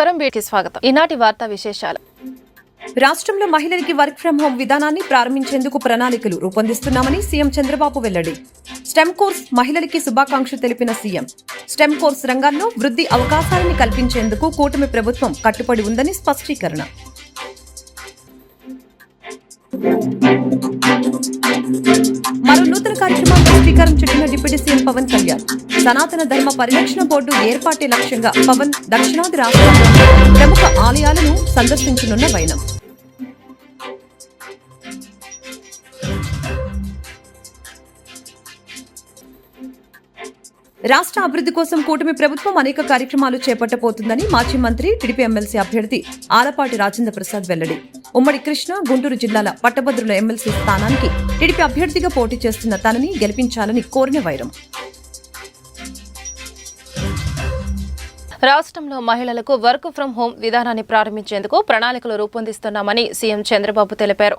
నమస్కారం వీటికి స్వాగతం. ఈనాటి వార్తా విశేషాలు. రాష్ట్రంలో మహిళలకి వర్క్ ఫ్రం హోం విధానాన్ని ప్రారంభించేందుకు ప్రణాళికలు రూపొందిస్తున్నామని సీఎం చంద్రబాబు వెల్లడి. స్టెమ్ కోర్స్ మహిళలకి శుభాకాంక్షలు తెలిపిన సీఎం. స్టెమ్ కోర్స్ రంగాల్లో వృద్ధి అవకాశాలను కల్పించేందుకు కూటమి ప్రభుత్వం కట్టుబడి ఉందని స్పష్టీకరణ. మరో నూతన కార్యక్రమానికి శ్రీకారం చుట్టిన డిప్యూటీ సీఎం పవన్ కళ్యాణ్. సనాతన ధర్మ పరిరక్షణ బోర్డు ఏర్పాటే లక్ష్యంగా పవన్ దక్షిణాది రాష్ట్రాల్లో ప్రముఖ ఆలయాలను సందర్శించనున్న వైనం. రాష్ట్ర అభివృద్ధి కోసం కూటమి ప్రభుత్వం అనేక కార్యక్రమాలు చేపట్టబోతుందని మాజీ మంత్రి టీడీపీ ఎమ్మెల్సీ అభ్యర్థి ఆలపాటి రాజేంద్ర ప్రసాద్ వెల్లడి. ఉమ్మడి కృష్ణ గుంటూరు జిల్లాల పట్టభద్రుల ఎమ్మెల్సీ స్థానానికి టీడీపీ అభ్యర్థిగా పోటీ చేస్తున్న తనని గెలిపించాలని కోరిన వైరం. రాష్ట్రంలో మహిళలకు వర్క్ ఫ్రం హోం విధానాన్ని ప్రారంభించేందుకు ప్రణాళికలు రూపొందిస్తున్నామని సీఎం చంద్రబాబు తెలిపారు.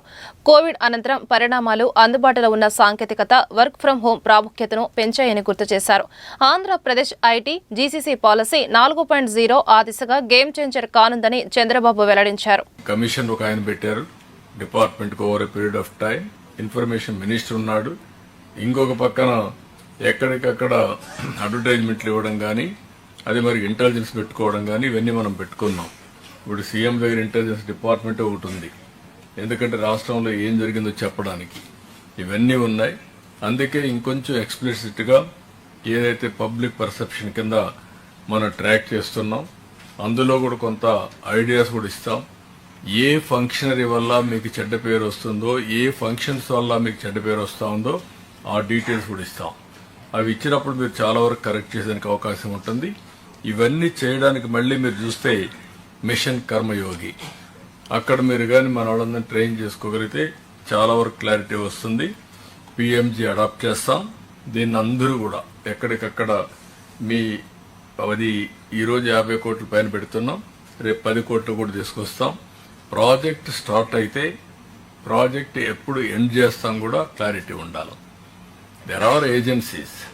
కోవిడ్ అనంతరం పరిణామాలు అందుబాటులో ఉన్న సాంకేతికత వర్క్ ఫ్రం హోం ప్రాముఖ్యతను పెంచాయని గుర్తు చేశారు. ఆంధ్రప్రదేశ్ ఐటీ జీసీసీ పాలసీ నాలుగు పాయింట్ జీరో ఆ దిశగా గేమ్ చేంజర్ కానుందని చంద్రబాబు వెల్లడించారు. కమిషన్ ఒక ఆయన పెట్టారు. Department over period of time information minister ఉన్నాడు. ఇంకొక పక్కన ఎక్కడికక్కడ అడ్వర్టైజ్మెంట్లు ఇవ్వడం కానీ అది మరి ఇంటెలిజెన్స్ పెట్టుకోవడం కానీ ఇవన్నీ మనం పెట్టుకున్నాం. ఇప్పుడు సీఎం దగ్గర ఇంటెలిజెన్స్ డిపార్ట్మెంట్ ఒకటి ఉంది. ఎందుకంటే రాష్ట్రంలో ఏం జరిగిందో చెప్పడానికి. ఇవన్నీ ఉన్నాయి. అందుకే ఇంకొంచెం ఎక్స్ప్లిసిట్గా ఏదైతే పబ్లిక్ పర్సెప్షన్ కింద మనం ట్రాక్ చేస్తున్నాం అందులో కూడా కొంత ఐడియాస్ కూడా ఇస్తాం. ఏ ఫంక్షనరీ వల్ల మీకు చెడ్డ పేరు వస్తుందో ఏ ఫంక్షన్స్ వల్ల మీకు చెడ్డ పేరు వస్తా ఉందో ఆ డీటెయిల్స్ కూడా ఇస్తాం. అవి ఇచ్చినప్పుడు మీరు చాలా వరకు కరెక్ట్ చేసేందుకు అవకాశం ఉంటుంది. ఇవన్నీ చేయడానికి మళ్ళీ మీరు చూస్తే మిషన్ కర్మయోగి. అక్కడ మీరు కానీ మన వాళ్ళందరినీ ట్రైన్ చేసుకోగలిగితే చాలా వరకు క్లారిటీ వస్తుంది. పిఎంజీ అడాప్ట్ చేస్తాం. దీన్ని అందరూ కూడా ఎక్కడికక్కడ మీ అది ఈరోజు యాభై కోట్ల పైన పెడుతున్నాం. రేపు పది కోట్లు కూడా తీసుకొస్తాం. ప్రాజెక్ట్ స్టార్ట్ అయితే ప్రాజెక్ట్ ఎప్పుడు ఎండ్ చేస్తాం కూడా క్లారిటీ ఉండాలి. దెర్ ఆర్ ఏజెన్సీస్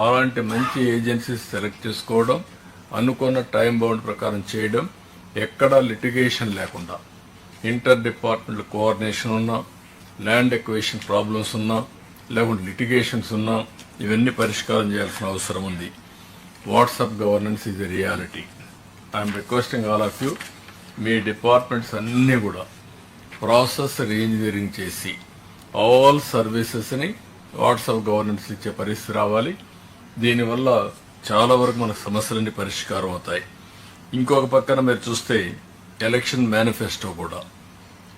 అలాంటి మంచి ఏజెన్సీస్ సెలెక్ట్ చేసుకోవడం అనుకున్న టైం బౌండ్ ప్రకారం చేయడం ఎక్కడా లిటిగేషన్ లేకుండా ఇంటర్ డిపార్ట్మెంట్ కోఆర్డినేషన్ ఉన్నా ల్యాండ్ ఎక్వేషన్ ప్రాబ్లమ్స్ ఉన్నా లేకుంటే లిటిగేషన్స్ ఉన్నా ఇవన్నీ పరిష్కారం చేయాల్సిన అవసరం ఉంది. WhatsApp governance is a reality. I'm requesting all of you me departments అన్నీ కూడా ప్రాసెస్ రీఇంజనీరింగ్ చేసి ఆల్ సర్వీసెస్ని వాట్సాప్ గవర్నెన్స్ ఇచ్చే పరిస్థితి రావాలి. దీనివల్ల చాలా వరకు మన సమస్యలన్నీ పరిష్కారం అవుతాయి. ఇంకొక పక్కన మీరు చూస్తే ఎలక్షన్ మేనిఫెస్టో కూడా.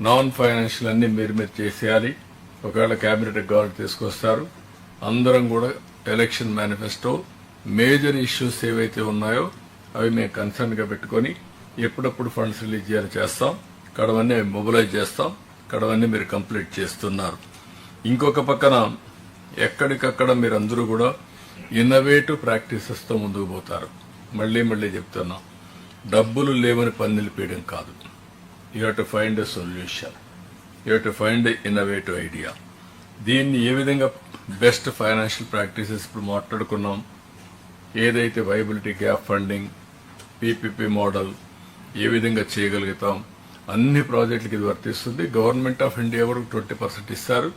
నాన్ ఫైనాన్షియల్ అన్ని మీరు మీరు చేసేయాలి. ఒకవేళ క్యాబినెట్ గవర్నమెంట్ తీసుకొస్తారు. అందరం కూడా ఎలక్షన్ మేనిఫెస్టో మేజర్ ఇష్యూస్ ఏవైతే ఉన్నాయో అవి మేము కన్సర్న్గా పెట్టుకొని ఎప్పుడప్పుడు ఫండ్స్ రిలీజ్ చేయాలి చేస్తాం. కడవన్నీ మొబిలైజ్ చేస్తాం. కడవన్నీ మీరు కంప్లీట్ చేస్తున్నారు. ఇంకొక పక్కన ఎక్కడికక్కడ మీరందరూ కూడా ఇన్నోవేటివ్ ప్రాక్టీసెస్తో ముందుకు పోతారు. మళ్ళీ మళ్ళీ చెప్తున్నాం డబ్బులు లేవని పని నిలిపేయడం కాదు. You have to find a solution you have to find a innovative idea దీన్ని ఏ విధంగా బెస్ట్ ఫైనాన్షియల్ ప్రాక్టీసెస్ ఇప్పుడు మాట్లాడుకున్నాం? ఏదైతే viability gap funding PPP model ఏ విధంగా చేయగలుగుతాం? అన్ని ప్రాజెక్టులకి ఇది వర్తిస్తుంది. గవర్నమెంట్ ఆఫ్ ఇండియా వరకు ట్వంటీ పర్సెంట్ ఇస్తారు.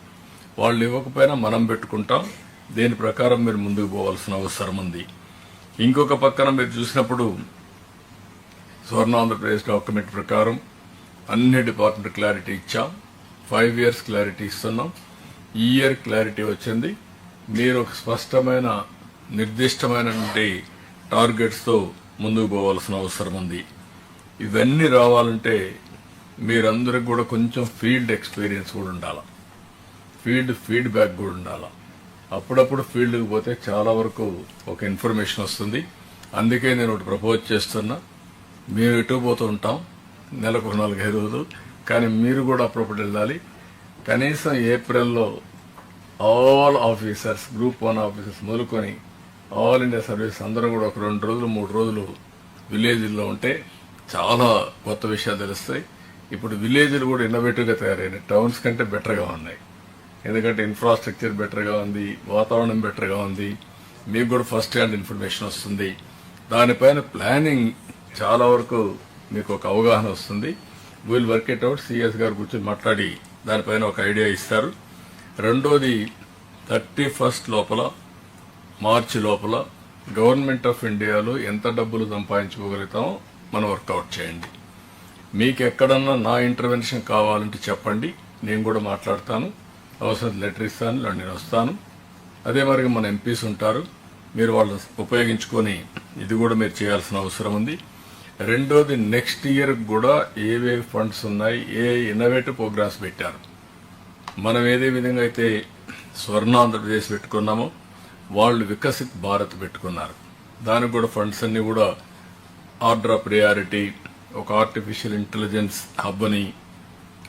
వాళ్ళు ఇవ్వకపోయినా మనం పెట్టుకుంటాం. దీని ప్రకారం మీరు ముందుకు పోవాల్సిన అవసరం ఉంది? ఇంకొక పక్కన మీరు చూసినప్పుడు స్వర్ణ ఆంధ్రప్రదేశ్ డాక్యుమెంట్ ప్రకారం అన్ని డిపార్ట్మెంట్ క్లారిటీ ఇచ్చాం. ఫైవ్ ఇయర్స్ క్లారిటీ ఇస్తున్నాం. ఈ ఇయర్ క్లారిటీ వచ్చింది. మీరు ఒక స్పష్టమైన నిర్దిష్టమైనటువంటి టార్గెట్స్తో ముందుకు పోవాల్సిన అవసరం ఉంది. ఇవన్నీ రావాలంటే మీరందరికి కూడా కొంచెం ఫీల్డ్ ఎక్స్పీరియన్స్ కూడా ఉండాలి. ఫీల్డ్ ఫీడ్బ్యాక్ కూడా ఉండాలి. అప్పుడప్పుడు ఫీల్డ్కి పోతే చాలా వరకు ఒక ఇన్ఫర్మేషన్ వస్తుంది. అందుకే నేను ఒకటి ప్రపోజ్ చేస్తున్నా. మేము ఎటు పోతూ ఉంటాం. నెలకు ఒక నాలుగైదు రోజులు. కానీ మీరు కూడా అప్పుడప్పుడు వెళ్ళాలి. కనీసం ఏప్రిల్లో all officers group one officers మొదలుకొని ఆల్ ఇండియా సర్వీస్ అందరూ కూడా ఒక రెండు రోజులు మూడు రోజులు విలేజ్లో ఉంటే చాలా కొత్త విషయాలు తెలుస్తాయి. ఇప్పుడు విలేజ్లు కూడా ఇన్నోవేటివ్గా తయారైనాయి. టౌన్స్ కంటే బెటర్గా ఉన్నాయి. ఎందుకంటే ఇన్ఫ్రాస్ట్రక్చర్ బెటర్గా ఉంది వాతావరణం బెటర్గా ఉంది. మీకు కూడా ఫస్ట్ హ్యాండ్ ఇన్ఫర్మేషన్ వస్తుంది. దానిపైన ప్లానింగ్ చాలా వరకు మీకు ఒక అవగాహన వస్తుంది. Will work it out CS గారు కూర్చొని మాట్లాడి దానిపైన ఒక ఐడియా ఇస్తారు. రెండోది థర్టీ ఫస్ట్ లోపల మార్చి లోపల గవర్నమెంట్ ఆఫ్ ఇండియాలో ఎంత డబ్బులు సంపాదించుకోగలుగుతామో మనం వర్కౌట్ చేయండి. మీకు ఎక్కడన్నా నా ఇంటర్వెన్షన్ కావాలంటే చెప్పండి. నేను కూడా మాట్లాడతాను. అవసరం లెటర్ ఇస్తాను లేదా నేను వస్తాను. అదే మరి మన ఎంపీస్ ఉంటారు. మీరు వాళ్ళని ఉపయోగించుకొని ఇది కూడా మీరు చేయాల్సిన అవసరం ఉంది. రెండోది నెక్స్ట్ ఇయర్ కూడా ఏవే ఫండ్స్ ఉన్నాయి ఏ ఇన్నోవేటివ్ ప్రోగ్రామ్స్ పెట్టారు. మనం ఏదే విధంగా అయితే స్వర్ణ ఆంధ్రప్రదేశ్ పెట్టుకున్నామో వాళ్ళు వికసిత్ భారత్ పెట్టుకున్నారు. దానికి కూడా ఫండ్స్ అన్ని కూడా ఆర్డర్ ఆఫ్ ప్రియారిటీ ఒక ఆర్టిఫిషియల్ ఇంటెలిజెన్స్ హబ్ని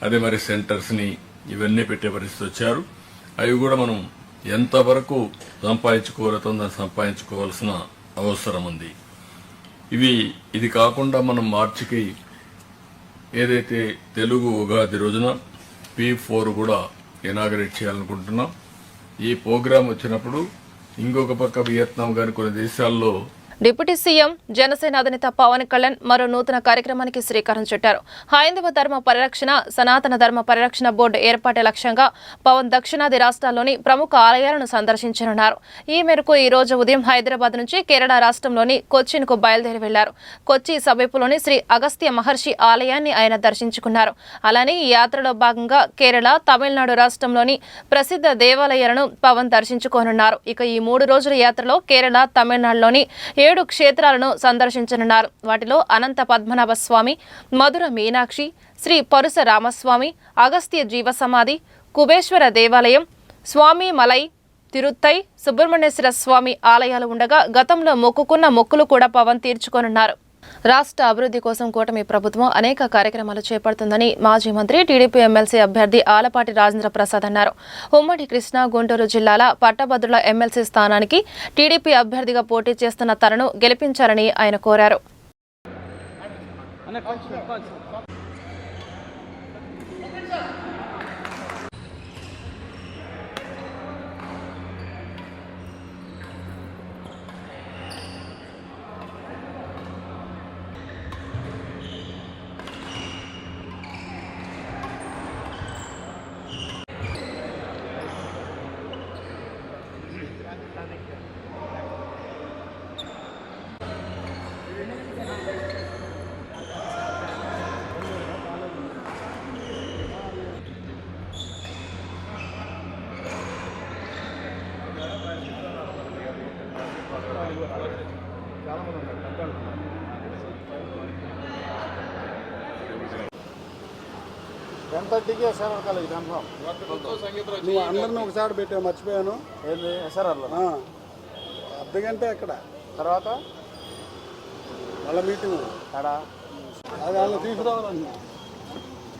అదే మరి సెంటర్స్ని ఇవన్నీ పెట్టే పరిస్థితి వచ్చారు. అవి కూడా మనం ఎంతవరకు సంపాదించుకోగలుగుతుందో దాన్ని సంపాదించుకోవాల్సిన అవసరం ఉంది. ఇవి ఇది కాకుండా మనం మార్చికి ఏదైతే తెలుగు ఉగాది రోజున పీ ఫోర్ కూడా ఇనాగరేట్ చేయాలనుకుంటున్నాం. ఈ ప్రోగ్రాం వచ్చినప్పుడు ఇంకొక పక్క వియత్నాం కానీ కొన్ని దేశాల్లో డిప్యూటీ సీఎం జనసేన అధినేత పవన్ కళ్యాణ్ మరో నూతన కార్యక్రమానికి శ్రీకారం చుట్టారు. హైందవ ధర్మ పరిరక్షణ సనాతన ధర్మ పరిరక్షణ బోర్డు ఏర్పాటు లక్ష్యంగా పవన్ దక్షిణాది రాష్ట్రాల్లోని ప్రముఖ ఆలయాలను సందర్శించనున్నారు. ఈ మేరకు ఈ రోజు ఉదయం హైదరాబాద్ నుంచి కేరళ రాష్ట్రంలోని కొచ్చిన్కు బయలుదేరి వెళ్ళారు. కొచ్చి సమీపంలోని శ్రీ అగస్త్య మహర్షి ఆలయాన్ని ఆయన దర్శించుకున్నారు. అలానే ఈ యాత్రలో భాగంగా కేరళ తమిళనాడు రాష్ట్రంలోని ప్రసిద్ధ దేవాలయాలను పవన్ దర్శించుకోనున్నారు. ఇక ఈ మూడు రోజుల యాత్రలో కేరళ తమిళనాడులోని ఏడు క్షేత్రాలను సందర్శించనున్నారు. వాటిలో అనంత పద్మనాభ స్వామి మధుర మీనాక్షి శ్రీ పరుస రామస్వామి అగస్త్య జీవ సమాధి కుబేశ్వర దేవాలయం స్వామి మలై తిరుత్తై సుబ్రహ్మణ్యేశ్వర స్వామి ఆలయాలు ఉండగా గతంలో మొక్కుకున్న మొక్కులు కూడా పవన్ తీర్చుకోనున్నారు. రాష్ట్ర అభివృద్ధి కోసం కూటమి ప్రభుత్వం అనేక కార్యక్రమాలు చేపడుతుందని మాజీ మంత్రి టీడీపీ ఎమ్మెల్సీ అభ్యర్థి ఆలపాటి రాజేంద్ర ప్రసాద్ అన్నారు. ఉమ్మడి కృష్ణా గుంటూరు జిల్లాల పట్టభద్రుల ఎమ్మెల్సీ స్థానానికి టీడీపీ అభ్యర్థిగా పోటీ చేస్తున్న తనను గెలిపించారని ఆయన కోరారు. ఎంత దిగే ఎస్ఆర్ఆర్ కాలేజ్ కన్ఫామ్ నువ్వు అందరిని ఒకసారి పెట్టావు మర్చిపోయాను. ఏంది ఎస్ఆర్ఆర్లో? అర్ధ గంట ఎక్కడ? తర్వాత? వాళ్ళ మీటింగ్. ఎడా అది వాళ్ళని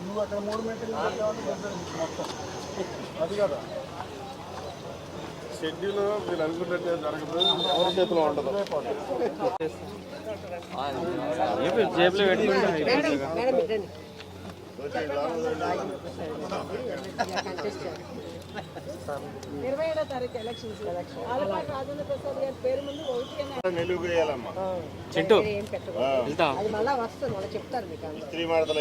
నువ్వు అక్కడ మూడు మీటింగ్ అది కదా. షెడ్యూల్ మీరు అనుకున్నట్టే జరగదు. ఎవరి చేతిలో ఉండదు. ఇరవై ఏడో తారీఖు ఎలక్షన్స్ ఆలపాటి రాజేంద్ర ప్రసాద్ గారి పేరు ముందు ఒకటి అని ఏం పెట్టకూడదు. అది మళ్ళా వస్తుంది మళ్ళీ చెప్తారు మీకు స్త్రీ మాడతలు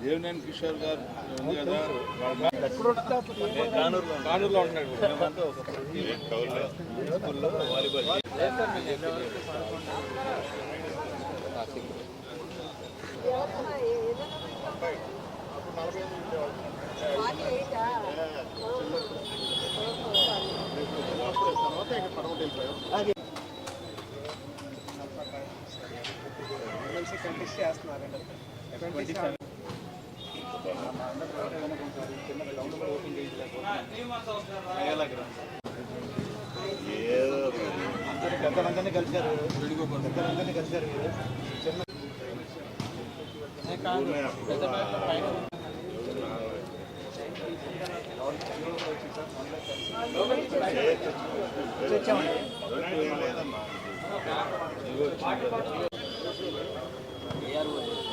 దేవినేని కిషోర్ గారు ఉంది కదా. కానూరులో ఉంటున్నాడు స్కూల్లో చేస్తున్నారండి పెద్దలందరినీ కలిశారు పెద్దలందరినీ కలిశారు మీరు చిన్న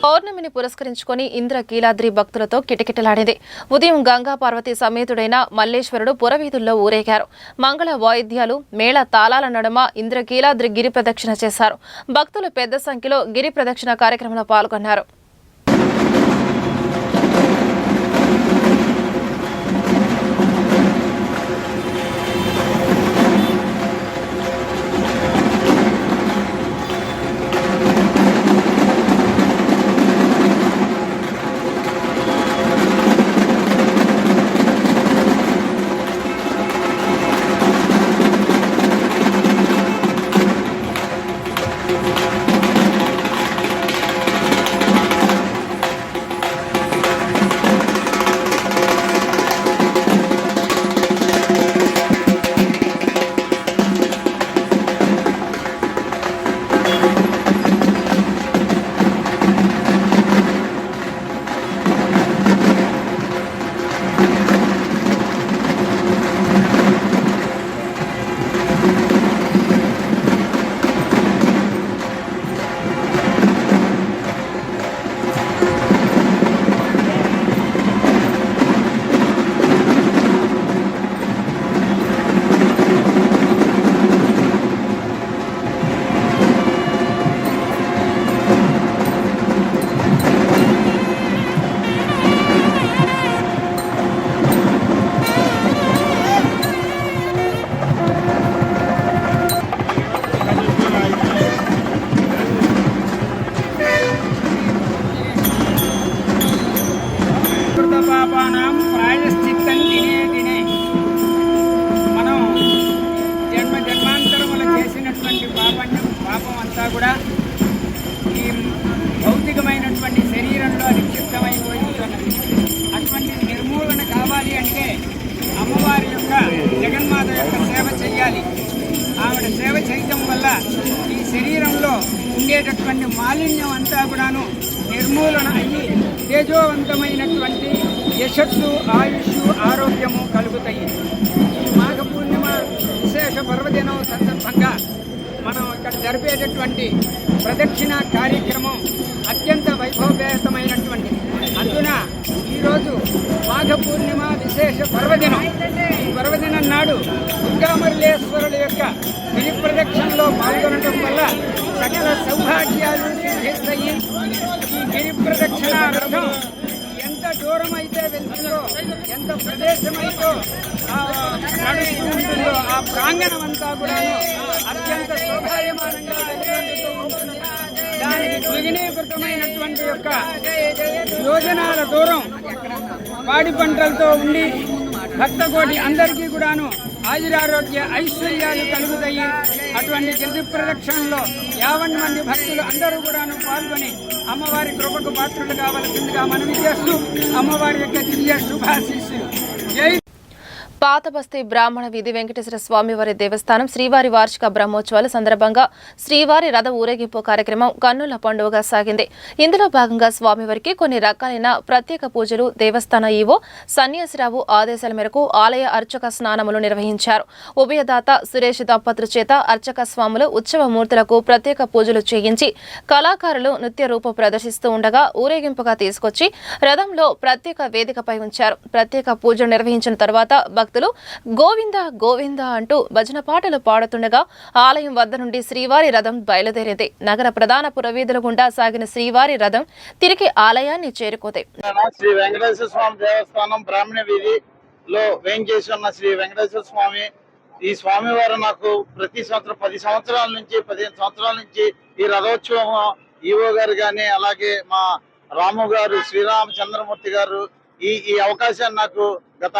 పౌర్ణమిని పురస్కరించుకొని ఇంద్రకీలాద్రి భక్తులతో కిటకిటలాడింది. ఉదయం గంగా పార్వతి సమేతుడైన మల్లేశ్వరుడు పురవీధుల్లో ఊరేగారు. మంగళ వాయిద్యాలు మేళ తాళాల నడుమ ఇంద్రకీలాద్రి గిరి ప్రదక్షిణ చేశారు. భక్తులు పెద్ద సంఖ్యలో గిరి ప్రదక్షిణ కార్యక్రమంలో పాల్గొన్నారు. విధంగా జగన్మాత యొక్క సేవ చేయాలి. ఆవిడ సేవ చేయటం వల్ల ఈ శరీరంలో ఉండేటటువంటి మాలిన్యం అంతా కూడాను నిర్మూలన అయ్యి తేజోవంతమైనటువంటి యశస్సు ఆయుష్ ఆరోగ్యము కలుగుతాయి. ఈ మాఘ పూర్ణిమ విశేష పర్వదినం సందర్భంగా మనం ఇక్కడ జరిపేటటువంటి ప్రదక్షిణ కార్యక్రమం అత్యంత వైభవపేతమైనటువంటిది అందున ఈరోజు మాఘ పూర్ణిమ విశేష పర్వదినం. ఈ పర్వదినం నాడు దుర్గామల్లేశ్వరుల యొక్క గిరి ప్రదక్షిణలో పాల్గొనడం వల్ల సకల సౌభాగ్యాలు సిద్ధిస్తాయి. ఈ గిరి ప్రదక్షిణ రథం ఎంత దూరం అయితే వెళ్తుందో ఎంత ప్రదేశం ఆ నడుస్తూ ఉంటుందో ఆ ప్రాంగణం అంతా కూడా అత్యంత శోభాయమానంగా వెలుగొందుతూ ఉంటుంది ద్విగుణీకృతమైనటువంటి యొక్క యోజనాల దూరం పాడి పంటలతో ఉండి భక్తకోటి అందరికీ కూడాను ఆయురారోగ్య ఐశ్వర్యాలు కలుగుతాయి. అటువంటి గిరిజి ప్రదక్షిణలో యావన్ మంది భక్తులు అందరూ కూడాను పాల్గొని అమ్మవారి కృపకు పాత్రులు కావలసిందిగా మనవి చేస్తూ అమ్మవారి యొక్క దివ్య శుభాశీస్సులు. జై పాత బస్తీ బ్రాహ్మణ వీధి వెంకటేశ్వర స్వామివారి దేవస్థానం శ్రీవారి వార్షిక బ్రహ్మోత్సవాల సందర్భంగా శ్రీవారి రథ ఊరేగింపు కార్యక్రమం కన్నుల పండుగగా సాగింది. ఇందులో భాగంగా స్వామివారికి కొన్ని రకాలైన ప్రత్యేక పూజలు దేవస్థాన ఈవో సన్యాసిరావు ఆదేశాల మేరకు ఆలయ అర్చక స్నానములు నిర్వహించారు. ఉభయదాత సురేష్ దంపతుల చేత అర్చక స్వాములు ఉత్సవ మూర్తులకు ప్రత్యేక పూజలు చేయించి కళాకారులు నృత్య రూపం ప్రదర్శిస్తూ ఉండగా ఊరేగింపుగా తీసుకొచ్చి రథంలో ప్రత్యేక వేదికపై ఉంచారు. ప్రత్యేక పూజలు నిర్వహించిన తర్వాత భక్తులు గోవింద గోవింద అంటూ భజన పాటలు పాడుతుండగా ఆలయం వద్ద నుండి శ్రీవారి రథం బయలుదేరింది. నగర ప్రధాన పురవీధుల గుండా సాగిన శ్రీవారి రథం తిరిగి ఆలయాన్ని చేరుకుంది. శ్రీ వెంకటేశ్వర స్వామి దేవస్థానం బ్రాహ్మణ వీధిలో వేంచేసి ఉన్న శ్రీ వెంకటేశ్వర స్వామి. ఈ స్వామి వారు నాకు ప్రతి సంవత్సరం పది సంవత్సరాల నుంచి పదిహేను సంవత్సరాల నుంచి ఈ రథోత్సవం ఈవో గారు కానీ అలాగే మా రాము గారు శ్రీరామచంద్రమూర్తి గారు ఈ ఈ అవకాశాన్ని నాకు గత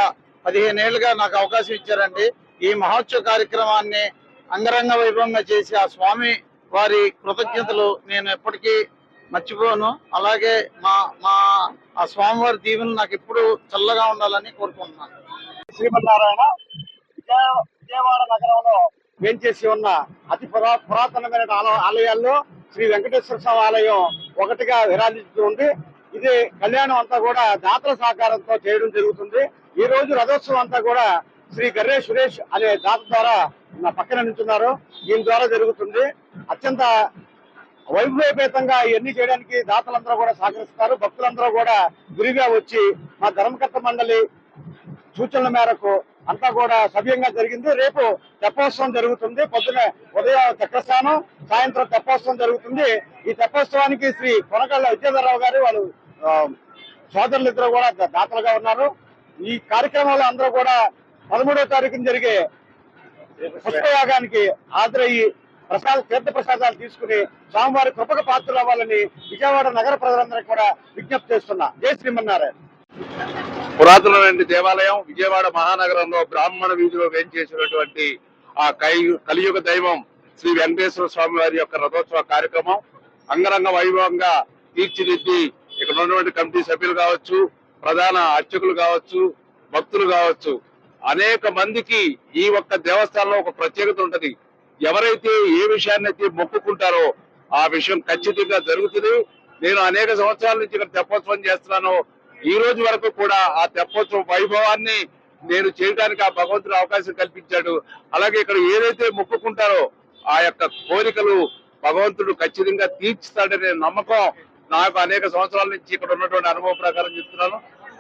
పదిహేను ఏళ్ళుగా నాకు అవకాశం ఇచ్చారండి. ఈ మహోత్సవ కార్యక్రమాన్ని అంగరంగ వైభవంగా చేసి ఆ స్వామి వారి కృతజ్ఞతలు నేను ఎప్పటికీ మర్చిపోను. అలాగే మా మా ఆ స్వామివారి దీవెన నాకు ఎప్పుడు చల్లగా ఉండాలని కోరుకుంటున్నాను. శ్రీమన్నారాయణ విజయవాడ నగరంలో వేంచేసి ఉన్న అతి పురా పురాతనమైన ఆల- ఆలయాల్లో శ్రీ వెంకటేశ్వర స్వామి ఆలయం ఒకటిగా విరాజిస్తూ ఉంది ఇది కళ్యాణం అంతా కూడా దాతల సహకారంతో చేయడం జరుగుతుంది. ఈ రోజు రథోత్సవం అంతా కూడా శ్రీ గర్రే సురేష్ అనే దాత ద్వారా నా పక్కన నించున్నారు. దీని ద్వారా జరుగుతుంది. అత్యంత వైభవపేతంగా ఇవన్నీ చేయడానికి దాతలందరూ కూడా సహకరిస్తారు. భక్తులందరూ కూడా గురిగా వచ్చి మా ధర్మకర్త మండలి సూచనల మేరకు అంతా కూడా సవ్యంగా జరిగింది. రేపు తెప్పోత్సవం జరుగుతుంది. పొద్దున ఉదయం చక్రస్నానం సాయంత్రం తెప్పోత్సవం జరుగుతుంది. ఈ తెప్పోత్సవానికి శ్రీ కొనకళ్ళ విద్యాధరరావు గారు వాళ్ళు సోదరులు ఇద్దరు కూడా దాతలుగా ఉన్నారు. ఈ కార్యక్రమంలో అందరూ కూడా పదమూడవ తారీఖున జరిగే పుష్పయాగానికి హాజరయ్యి ప్రసాద తీర్థ ప్రసాదాలు తీసుకుని స్వామివారి కృపక పాత్రలు అవ్వాలని విజయవాడ నగర ప్రజలందరికీ కూడా విజ్ఞప్తి చేస్తున్నా. జై శ్రీమన్నారాయణ. పురాతనమైన దేవాలయం విజయవాడ మహానగరంలో బ్రాహ్మణ వీధిలో వేయించేసినటువంటి ఆ కై- కలియుగ దైవం శ్రీ వెంకటేశ్వర స్వామి వారి యొక్క రథోత్సవ కార్యక్రమం. అంగరంగ వైభవంగా తీర్చిదిద్ది ఇక్కడ ఉన్నటువంటి కమిటీ సభ్యులు కావచ్చు ప్రధాన అర్చకులు కావచ్చు భక్తులు కావచ్చు అనేక మందికి ఈ ఒక్క దేవస్థానంలో ఒక ప్రత్యేకత ఉంటది. ఎవరైతే ఏ విషయాన్ని అయితే మొక్కుకుంటారో ఆ విషయం ఖచ్చితంగా జరుగుతుంది. నేను అనేక సంవత్సరాల నుంచి ఇక్కడ తెప్పోత్సవం చేస్తున్నాను. ఈ రోజు వరకు కూడా ఆ తెప్పోత్సవం వైభవాన్ని నేను చేయడానికి ఆ భగవంతుడు అవకాశం కల్పించాడు. అలాగే ఇక్కడ ఏదైతే మొక్కుకుంటారో ఆ యొక్క కోరికలు భగవంతుడు ఖచ్చితంగా తీర్చుతాడనే నమ్మకం నాకు అనేక సంవత్సరాల నుంచి ఇక్కడ ఉన్నటువంటి అనుభవం ప్రకారం చెప్తున్నాను.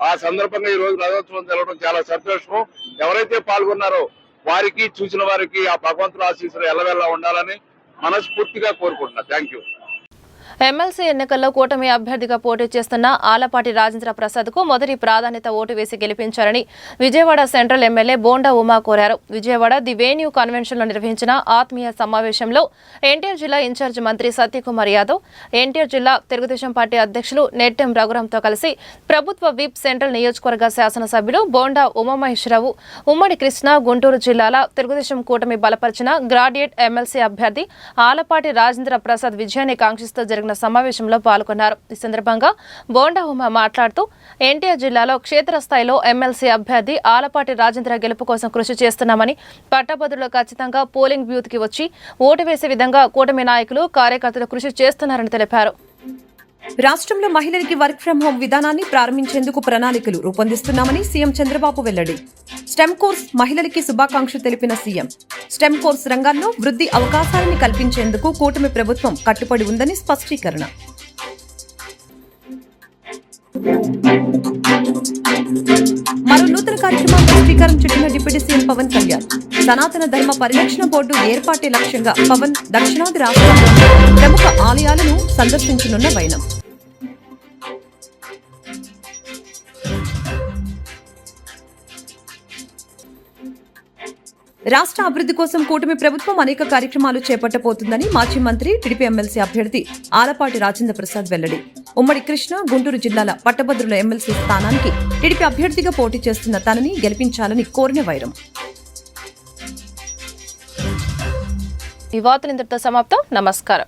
ఆ సందర్భంగా ఈ రోజు రథోత్సవం జరగడం చాలా సంతోషం ఎవరైతే పాల్గొన్నారో వారికి చూసిన వారికి ఆ భగవంతుడు ఆశీస్సులు ఎల్లవెల్లా ఉండాలని మనస్ఫూర్తిగా కోరుకుంటున్నా. థ్యాంక్ యూ ఎమ్మెల్సీ ఎన్నికల్లో కూటమి అభ్యర్థిగా పోటీ చేస్తున్న ఆలపాటి రాజేంద్ర ప్రసాద్కు మొదటి ప్రాధాన్యత ఓటు వేసి గెలిపించారని విజయవాడ సెంట్రల్ ఎమ్మెల్యే బోండా ఉమా కోరారు. విజయవాడ ది వేన్యూ కన్వెన్షన్లో నిర్వహించిన ఆత్మీయ సమావేశంలో ఎన్టీఆర్ జిల్లా ఇన్ఛార్జ్ మంత్రి సత్యకుమార్ యాదవ్ ఎన్టీఆర్ జిల్లా తెలుగుదేశం పార్టీ అధ్యక్షులు నెట్టెం రఘురాంతో కలిసి ప్రభుత్వ విప్ సెంట్రల్ నియోజకవర్గ శాసనసభ్యులు బోండా ఉమామహేశ్వరరావు ఉమ్మడి కృష్ణ గుంటూరు జిల్లాల తెలుగుదేశం కూటమి బలపరిచిన గ్రాడ్యుయేట్ ఎమ్మెల్సీ అభ్యర్థి ఆలపాటి రాజేంద్ర ప్రసాద్ విజయాన్ని కాంక్షిస్తూ జరిగిన సమావేశంలో పాల్గొన్నారు. ఈ సందర్భంగా బోండా ఉమా మాట్లాడుతూ ఎన్టీఆర్ జిల్లాలో క్షేత్రస్థాయిలో ఎమ్మెల్సీ అభ్యర్థి ఆలపాటి రాజేంద్ర గెలుపు కోసం కృషి చేస్తున్నామని పట్టభద్రులు ఖచ్చితంగా పోలింగ్ బూత్కి వచ్చి ఓటు వేసే విధంగా కూటమి నాయకులు కార్యకర్తలు కృషి చేస్తున్నారని తెలిపారు. రాష్ట్రంలో మహిళలకి వర్క్ ఫ్రం హోం విధానాన్ని ప్రారంభించేందుకు ప్రణాళికలు రూపొందిస్తున్నామని సీఎం చంద్రబాబు వెల్లడి. స్టెమ్ కోర్స్ మహిళలకి శుభాకాంక్షలు తెలిపిన సీఎం. స్టెమ్ కోర్స్ రంగాల్లో వృద్ధి అవకాశాలను కల్పించేందుకు కూటమి ప్రభుత్వం కట్టుబడి ఉందని స్పష్టీకరణ. మరో నూతన కార్యక్రమానికి శ్రీకారం చుట్టిన డిప్యూటీ సీఎం పవన్ కళ్యాణ్. సనాతన ధర్మ పరిరక్షణ బోర్డు ఏర్పాటే లక్ష్యంగా పవన్ దక్షిణాది రాష్ట్రాల్లో ప్రముఖ ఆలయాలను సందర్శించనున్న వైనం. రాష్ట్ర అభివృద్ధి కోసం కూటమి ప్రభుత్వం అనేక కార్యక్రమాలు చేపట్టబోతుందని మాజీ మంత్రి టీడీపీ ఎమ్మెల్సీ అభ్యర్థి ఆలపాటి రాజేంద్ర ప్రసాద్ వెల్లడి. ఉమ్మడి కృష్ణ గుంటూరు జిల్లాల పట్టభద్రుల ఎమ్మెల్సీ స్థానానికి టీడీపీ అభ్యర్థిగా పోటీ చేస్తున్న తనని గెలిపించాలని కోరిన వైరం. ఈ వార్తలు ఇంతటితో సమాప్తం. నమస్కారం.